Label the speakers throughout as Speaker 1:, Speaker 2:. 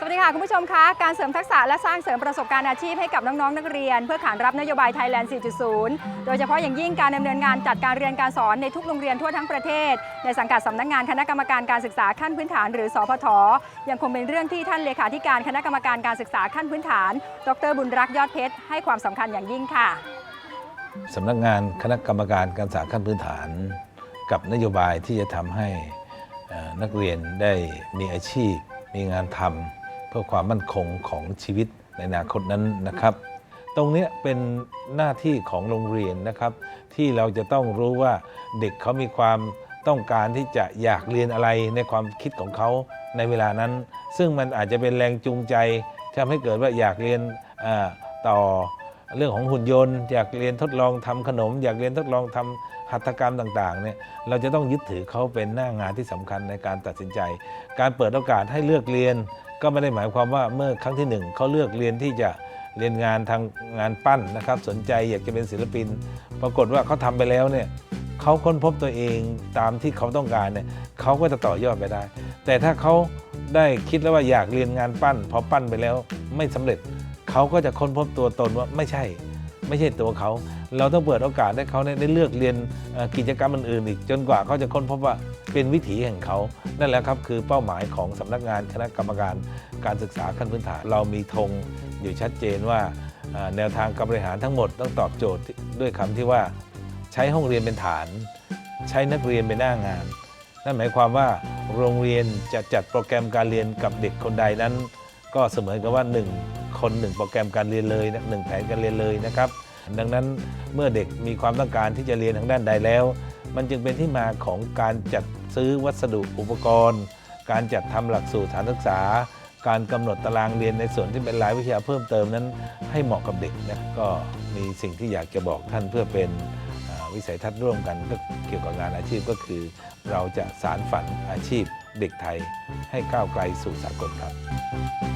Speaker 1: สวัสดีค่ะคุณผู้ชมคะการเสริมทักษะและสร้างเสริมประสบการณ์อาชีพให้กับน้อง ๆ นักเรียน เพื่อขานรับนโยบาย Thailand 4.0 โดยเฉพาะอย่างยิ่งการดำเนินงานจัดการเรียนการสอนในทุกโรงเรียนทั่วทั้งประเทศ ในสังกัดสำนักงานคณะกรรมการการศึกษาขั้นพื้นฐาน หรือสพทยังคงเป็นเรื่องที่ท่านเลขาธิการคณะกรรมการการศึกษาขั้นพื้นฐาน ดรบุญรักษ์ยอดเพชรให้ความสำคัญอย่างยิ่งค่ะ
Speaker 2: สำนักงานคณะกรรมการการศึกษาขั้นพื้นฐาน กับนโยบายที่จะทำให้นักเรียนได้มีอาชีพ มีงานทำ เพื่อความมั่นคงของชีวิตในอนาคตนั้นนะครับ ตรงนี้เป็นหน้าที่ของโรงเรียนนะครับ ที่เราจะต้องรู้ว่าเด็กเขามีความต้องการที่จะอยากเรียนอะไรในความคิดของเขาในเวลานั้น ซึ่งมันอาจจะเป็นแรงจูงใจทำให้เกิดว่าอยากเรียนต่อเรื่องของหุ่นยนต์ อยากเรียนทดลองทำขนม อยากเรียนทดลองทำหัตถกรรมต่างๆเนี่ยเราจะต้องยึดถือเขาเป็นหน้างานที่สำคัญในการตัดสินใจ การเปิดโอกาสให้เลือกเรียน ก็ไม่ได้หมายความว่าเมื่อครั้งที่หนึ่งเขาเลือกเรียนที่จะเรียนงานทางงานปั้นนะครับ สนใจอยากจะเป็นศิลปิน ปรากฏว่าเขาทำไปแล้วเนี่ยเขาค้นพบตัวเองตามที่เขาต้องการเนี่ยเขาก็จะต่อยอดไปได้ แต่ถ้าเขาได้คิดแล้วว่าอยากเรียนงานปั้น พอปั้นไปแล้วไม่สำเร็จเขาก็จะค้นพบตัวตนว่าไม่ใช่ ไม่ใช่ตัวเขา เราต้องเปิดโอกาสให้เขาได้เลือกเรียนกิจกรรมอื่นๆอีก จนกว่าเขาจะค้นพบว่าเป็นวิถีแห่งเขา นั่นแหละครับคือเป้าหมายของสำนักงานคณะกรรมการการศึกษาขั้นพื้นฐาน เรามีธงอยู่ชัดเจนว่าแนวทางการบริหารทั้งหมดต้องตอบโจทย์ด้วยคำที่ว่า ใช้ห้องเรียนเป็นฐาน ใช้นักเรียนเป็นหน้างาน นั่นหมายความว่าโรงเรียนจะจัดโปรแกรมการเรียนกับเด็กคนใดนั้น ก็เสมือนกับว่า 1 คน 1 โปรแกรมการเรียนเลยนะหนึ่งแผนการเรียนเลยนะครับ ดังนั้นเมื่อเด็กมีความต้องการที่จะเรียนทางด้านใดแล้ว มันจึงเป็นที่มาของการจัดซื้อวัสดุอุปกรณ์ การจัดทำหลักสูตรฐานศึกษา การกำหนดตารางเรียนในส่วนที่เป็นรายวิชาเพิ่มเติมนั้น ให้เหมาะกับเด็กนะก็มีสิ่งที่อยากจะบอกท่านเพื่อเป็นวิสัยทัศน์ร่วมกันก็เกี่ยวกับงานอาชีพก็คือ เราจะสารฝันอาชีพเด็กไทยให้ก้าวไกลสู่สากลครับ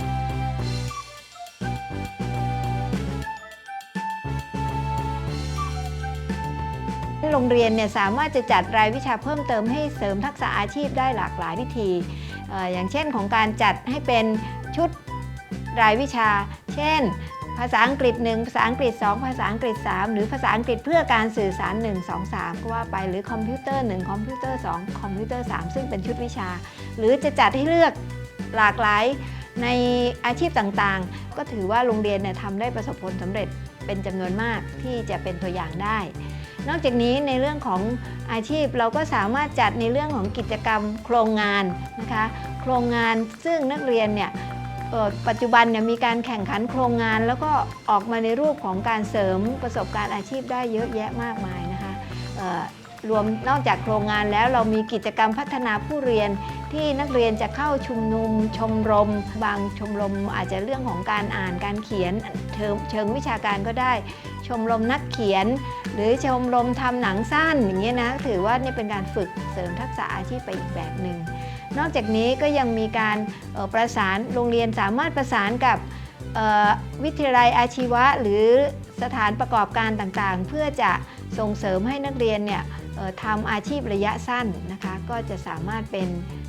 Speaker 3: โรงเรียนเนี่ยสามารถจะจัดรายวิชาเพิ่มเติมให้เสริมทักษะอาชีพได้หลากหลายวิธีเอ่ออย่างเช่นของการจัดให้เป็นชุดรายวิชา เช่น ภาษาอังกฤษ 1 ภาษาอังกฤษ 2 ภาษาอังกฤษ 3 หรือภาษาอังกฤษเพื่อการสื่อสาร 1 2 3 ก็ว่าไปหรือคอมพิวเตอร์ 1 คอมพิวเตอร์ 2 คอมพิวเตอร์ 3 ซึ่งเป็นชุดวิชา หรือจะจัดให้เลือกหลากหลายในอาชีพต่างๆ ก็ถือว่าโรงเรียนเนี่ยทำได้ประสบผลสำเร็จเป็นจำนวนมากที่จะเป็นตัวอย่างได้ นอกจากนี้ในเรื่องของอาชีพเราก็สามารถจัดในเรื่องของกิจกรรมโครงงานนะคะโครงงานซึ่งนักเรียนเนี่ยปัจจุบันเนี่ยมีการแข่งขันโครงงาน แล้วก็ออกมาในรูปของการเสริมประสบการณ์อาชีพได้เยอะแยะมากมายนะคะรวมนอกจากโครงงานแล้วเรามีกิจกรรมพัฒนาผู้เรียนที่นักเรียนจะเข้าชุมนุมชมรม บางชมรมอาจจะเรื่องของการอ่านการเขียนเชิงวิชาการก็ได้ ชมรมนักเขียน หรือชมรมทำหนังสั้นอย่างเงี้ยนะถือว่าเนี่ยเป็นการฝึกเสริมทักษะอาชีพไปอีกแบบหนึ่งนอกจากนี้ก็ยังมีการออประสานโรงเรียนสามารถประสานกับออวิทยาลัยอาชีวะ หรือสถานประกอบการต่างๆ เพื่อจะส่งเสริมให้นักเรียนเนี่ยออทำอาชีพระยะสั้นนะคะก็จะสามารถเป็น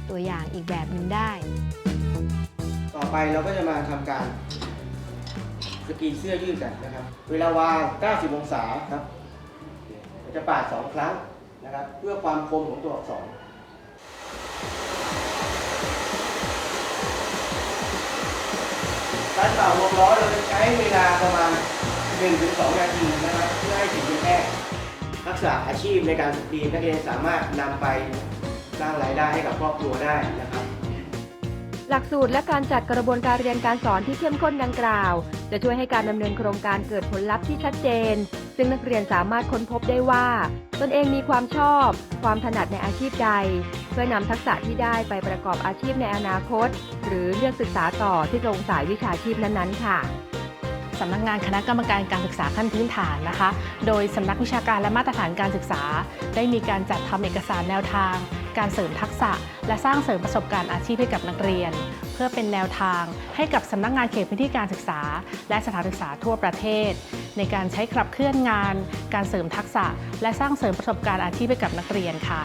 Speaker 3: ตัวอย่างอีกแบบหนึ่งได้
Speaker 4: ต่อไปเราก็จะมาทำการ สกรีนเสื้อยืดกันนะครับ เวลาวาง 90 องศาครับเราจะปาด 2 ครั้งนะครับ เพื่อความคมของตัวอักษรการเป่าวงล้อเราจะใช้เวลาประมาณ 1-2 นาทีนะครับ เพื่อให้ถึงเป็นแห้งทักษะอาชีพในการสกรีนนักเรียนสามารถนำไปสร้างรายได้ให้กับครอบครัวได้นะครับ
Speaker 5: หลักสูตรและการจัดกระบวนการเรียนการสอนที่เข้มข้นดังกล่าว จะช่วยให้การดำเนินโครงการเกิดผลลัพธ์ที่ชัดเจน ซึ่งนักเรียนสามารถค้นพบได้ว่า ตนเองมีความชอบ ความถนัดในอาชีพใด เพื่อนำทักษะที่ได้ไปประกอบอาชีพในอนาคต หรือเลือกศึกษาต่อที่ตรงสายวิชาชีพนั้นๆ ค่ะ
Speaker 6: สำนักงานคณะกรรมการการศึกษาขั้นพื้นฐานนะคะ โดยสำนักวิชาการและมาตรฐานการศึกษา ได้มีการจัดทำเอกสารแนวทาง การเสริมทักษะ และสร้างเสริมประสบการณ์อาชีพให้กับนักเรียน เพื่อเป็นแนวทางให้กับสำนักงานเขตพื้นที่การศึกษา และสถานศึกษาทั่วประเทศ ในการใช้ขับเคลื่อนงาน การเสริมทักษะ และสร้างเสริมประสบการณ์อาชีพให้กับนักเรียนค่ะ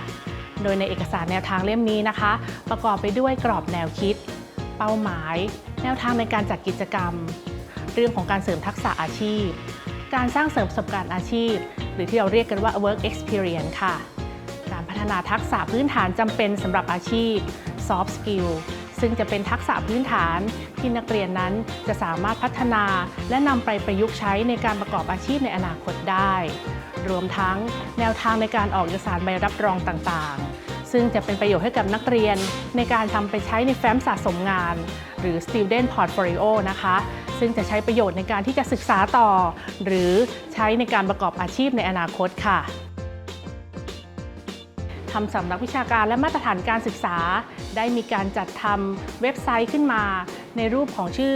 Speaker 6: โดยในเอกสารแนวทางเล่มนี้นะคะ ประกอบไปด้วยกรอบแนวคิด เป้าหมาย แนวทางในการจัดกิจกรรม เรื่องของการเสริมทักษะอาชีพ การสร้างเสริมประสบการณ์อาชีพ หรือที่เราเรียกกันว่า work experience ค่ะ การพัฒนาทักษะพื้นฐานจำเป็นสำหรับอาชีพ soft skill ซึ่งจะเป็นทักษะพื้นฐานที่นักเรียนนั้นจะสามารถพัฒนาและนำไปประยุกต์ใช้ในการประกอบอาชีพในอนาคตได้ รวมทั้งแนวทางในการออกเอกสารใบรับรองต่างๆ ซึ่งจะเป็นประโยชน์ให้กับนักเรียนในการทำไปใช้ในแฟ้มสะสมงาน หรือ student portfolio นะคะ ซึ่งจะใช้ประโยชน์ในการที่จะศึกษาต่อ หรือใช้ในการประกอบอาชีพในอนาคตค่ะทำสำนักวิชาการและมาตรฐานการศึกษา ได้มีการจัดทำเว็บไซต์ขึ้นมา ในรูปของชื่อ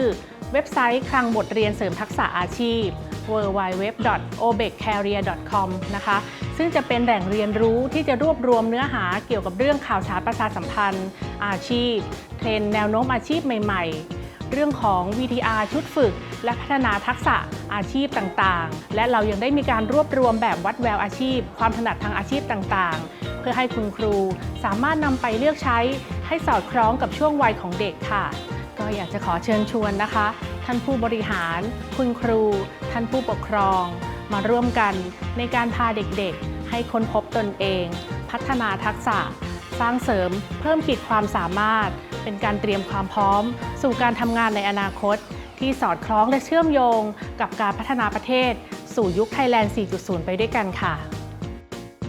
Speaker 6: เว็บไซต์คลังบทเรียนเสริมทักษะอาชีพ www.obeccareer.com นะคะ ซึ่งจะเป็นแหล่งเรียนรู้ที่จะรวบรวมเนื้อหาเกี่ยวกับเรื่องข่าวสารประชาสัมพันธ์ อาชีพ เทรนแนวโน้มอาชีพใหม่ ๆ เรื่องของ VTR ชุดฝึก และพัฒนาทักษะอาชีพต่างๆ และเรายังได้มีการรวบรวมแบบวัดแววอาชีพ ความถนัดทางอาชีพต่างๆ เพื่อให้คุณครูสามารถนำไปเลือกใช้ให้สอดคล้องกับช่วงวัยของเด็กค่ะ ก็อยากจะขอเชิญชวนนะคะ ท่านผู้บริหาร คุณครู ท่านผู้ปกครอง มาร่วมกันในการพาเด็กๆ ให้ค้นพบตนเอง พัฒนาทักษะ สร้างเสริม เพิ่มขีดความสามารถ เป็นการเตรียมความพร้อม สู่การทำงานในอนาคต ที่สอดคล้องและเชื่อมโยง กับการพัฒนาประเทศ สู่ยุคไทยแลนด์ 4.0 ไปด้วยกันค่ะ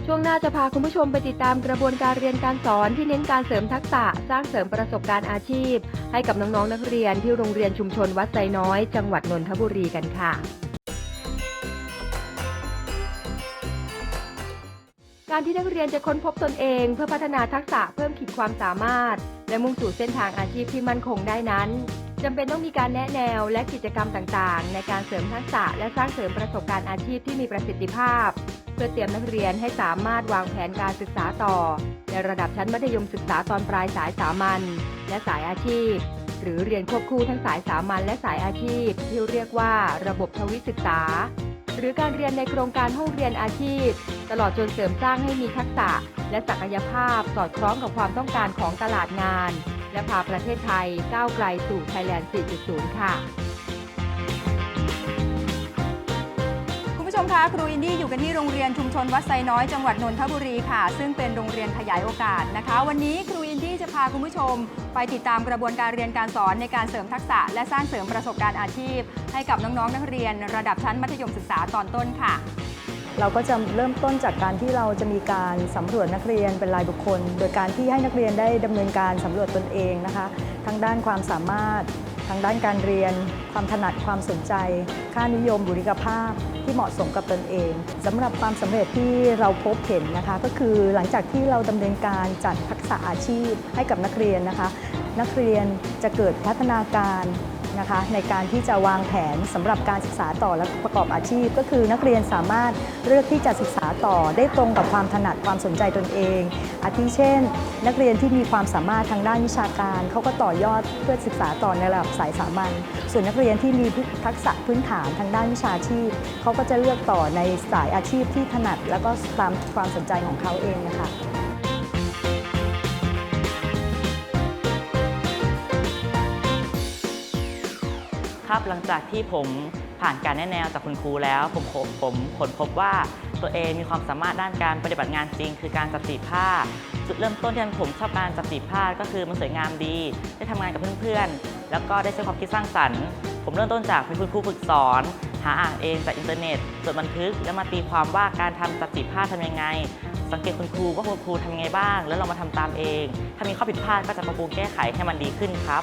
Speaker 5: ช่วงหน้าจะพาคุณผู้ชมไปติดตามกระบวนการเรียนการสอนที่เน้นการเสริมทักษะสร้างเสริมประสบการณ์อาชีพ ให้กับน้องๆนักเรียนที่โรงเรียนชุมชนวัดไซน้อย จังหวัดนนทบุรีกันค่ะ การที่นักเรียนจะค้นพบตนเองเพื่อพัฒนาทักษะเพิ่มขีดความสามารถ และมุ่งสู่เส้นทางอาชีพที่มั่นคงได้นั้นจำเป็นต้องมีการแนะแนวและกิจกรรมต่างๆ ในการเสริมทักษะและสร้างเสริมประสบการณ์อาชีพที่มีประสิทธิภาพ เพื่อเตรียมนักเรียนให้สามารถวางแผนการศึกษาต่อ ในระดับชั้นมัธยมศึกษาตอนปลายสายสามัญและสายอาชีพ หรือเรียนควบคู่ทั้งสายสามัญและสายอาชีพ ที่เรียกว่าระบบทวิศึกษา หรือการเรียนในโครงการห้องเรียนอาชีพ ตลอดจนเสริมสร้างให้มีทักษะ และศักยภาพสอดคล้องกับความต้องการของตลาดงาน และพาประเทศไทยก้าวไกลสู่ไทยแลนด์ 4.0 ค่ะ
Speaker 1: คุณผู้ชมคะครูอินดี้อยู่กันที่โรงเรียนชุมชนวัดไซน้อยจังหวัดนนทบุรีค่ะ ซึ่งเป็นโรงเรียนขยายโอกาสนะคะ วันนี้ครู นดี้จะพาคุณผู้ชม ไปติดตามกระบวนการเรียนการสอนในการเสริมทักษะ และสร้างเสริมประสบการณ์อาชีพ ให้กับน้องๆนักเรียน ระดับชั้นมัธยมศึกษาตอนต้นค่ะ
Speaker 7: เราก็จะเริ่มต้นจากการที่เราจะมีการสำรวจนักเรียนเป็นรายบุคคล โดยการที่ให้นักเรียนได้ดำเนินการสำรวจตนเองนะคะ ทั้งด้านความสามารถทางด้านการเรียน ความถนัดความสนใจ ค่านิยมบุคลิกภาพที่เหมาะสมกับตนเองสำหรับความสำเร็จที่เราพบเห็นนะคะ ก็คือหลังจากที่เราดำเนินการจัดทั ษะอาชีพให้กับนักเรียนนะคะ นักเรียนจะเกิดพัฒนาการนะคะในการที่จะวางแผนสำหรับการศึกษาต่อและประกอบอาชีพ ก็คือนักเรียนสามารถเลือกที่จะศึกษาต่อได้ตรงกับความถนัดความสนใจตนเอง อาทิเช่น นักเรียนที่มีความสามารถทางด้านวิชาการเขาก็ต่อยอดเพื่อศึกษาต่อในระดับสายสามัญส่วนนักเรียนที่มีทักษะพื้นฐานทางด้านวิชาชีพเขาก็จะเลือกต่อในสายอาชีพที่ถนัด แล้วก็ตามความสนใจของเขาเองนะคะ
Speaker 8: ครับหลังจากที่ผมผ่านการแนะแนวจากคุณครูแล้ว ผมผมผมค้นพบว่าตัวเองมีความสามารถด้านการปฏิบัติงานจริง คือการจัดสีผ้า จุดเริ่มต้นที่ผมชอบการจัดสีผ้าก็คือมันสวยงามดี ได้ทำงานกับเพื่อนๆ แล้วก็ได้ใช้ความคิดสร้างสรรค์ ผมเริ่มต้นจากเป็นคุณครูฝึกสอน หาอ่านเองจากอินเทอร์เน็ตจดบันทึก แล้วมาตีความว่าการทำจัดสีผ้าทำยังไง สังเกตคุณครูว่าคุณครูทำยังไงบ้าง แล้วเรามาทำตามเอง ถ้ามีข้อผิดพลาดก็จะปรับปรุงแก้ไขให้มันดีขึ้นครับ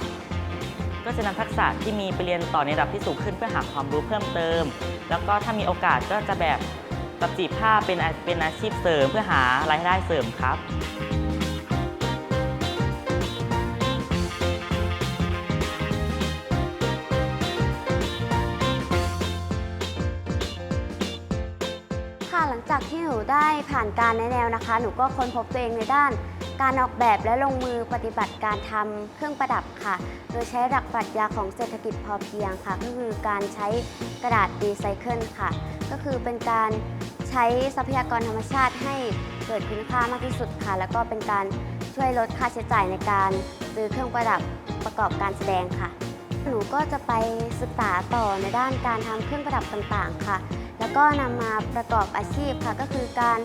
Speaker 8: ก็จะนำทักษะที่มีไปเรียนต่อในระดับที่สูงขึ้นเพื่อหาความรู้เพิ่มเติม แล้วก็ถ้ามีโอกาสก็จะแบบตัดจีบผ้าเป็นเป็นอาชีพเสริมเพื่อหารายได้เสริมครับ
Speaker 1: ค่ะ
Speaker 9: หลังจากที่หนูได้ผ่านการแนะแนวนะคะ หนูก็ค้นพบตัวเองในด้าน การออกแบบและลงมือปฏิบัติการทำเครื่องประดับค่ะ โดยใช้หลักปรัชญาของเศรษฐกิจพอเพียงค่ะ ก็คือการใช้กระดาษรีไซเคิลค่ะ ก็คือเป็นการใช้ทรัพยากรธรรมชาติให้เกิดคุณค่ามากที่สุดค่ะ แล้วก็เป็นการช่วยลดค่าใช้จ่ายในการซื้อเครื่องประดับประกอบการแสดงค่ะ หนูก็จะไปศึกษาต่อในด้านการทำเครื่องประดับต่างๆค่ะ แล้วก็นำมาประกอบอาชีพค่ะ ก็คือการ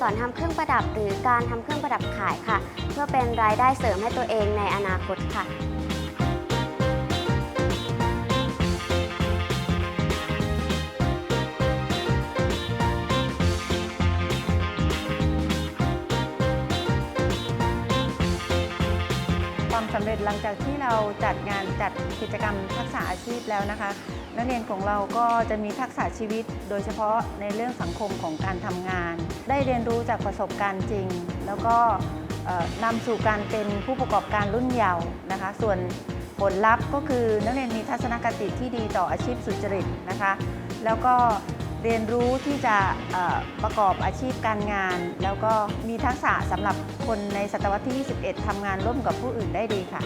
Speaker 9: สอนทำเครื่องประดับหรือการทำเครื่องประดับขายค่ะ เพื่อเป็นรายได้เสริมให้ตัวเองในอนาคตค่ะ
Speaker 10: ความสำเร็จหลังจากที่เราจัดงานจัดกิจกรรมทักษะอาชีพแล้วนะคะ นักเรียนของเราก็จะมีทักษะชีวิต โดยเฉพาะในเรื่องสังคมของการทำงาน ได้เรียนรู้จากประสบการณ์จริง แล้วก็นำสู่การเป็นผู้ประกอบการรุ่นเยาว์นะคะ ส่วนผลลัพธ์ก็คือนักเรียนมีทัศนคติที่ดีต่ออาชีพสุจริตนะคะ แล้วก็เรียนรู้ที่จะประกอบอาชีพการงาน แล้วก็มีทักษะสำหรับคนในศตวรรษที่ 21ทำงานร่วมกับผู้อื่นได้ดีค่ะ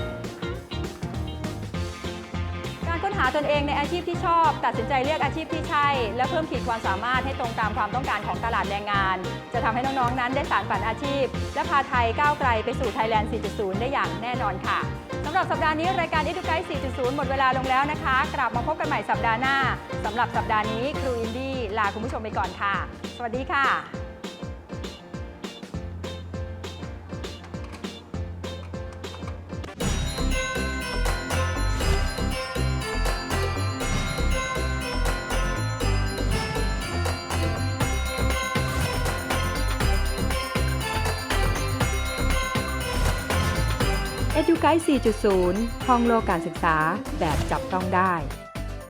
Speaker 1: ค้นหาตนเองในอาชีพที่ชอบ ตัดสินใจเลือกอาชีพที่ใช่ และเพิ่มขีดความสามารถให้ตรงตามความต้องการของตลาดแรงงาน จะทำให้น้องๆ นั้นได้สานฝันอาชีพ และพาไทยก้าวไกลไปสู่ Thailand 4.0 ได้อย่างแน่นอนค่ะสำหรับสัปดาห์นี้รายการ Educate 4.0 หมดเวลาลงแล้วนะคะ กลับมาพบกันใหม่สัปดาห์หน้าสำหรับสัปดาห์นี้ครูอินดี้ลาคุณผู้ชมไปก่อนค่ะ สวัสดีค่ะ
Speaker 5: ไกด์ 4.0ห้องโลกการศึกษาแบบจับต้องได้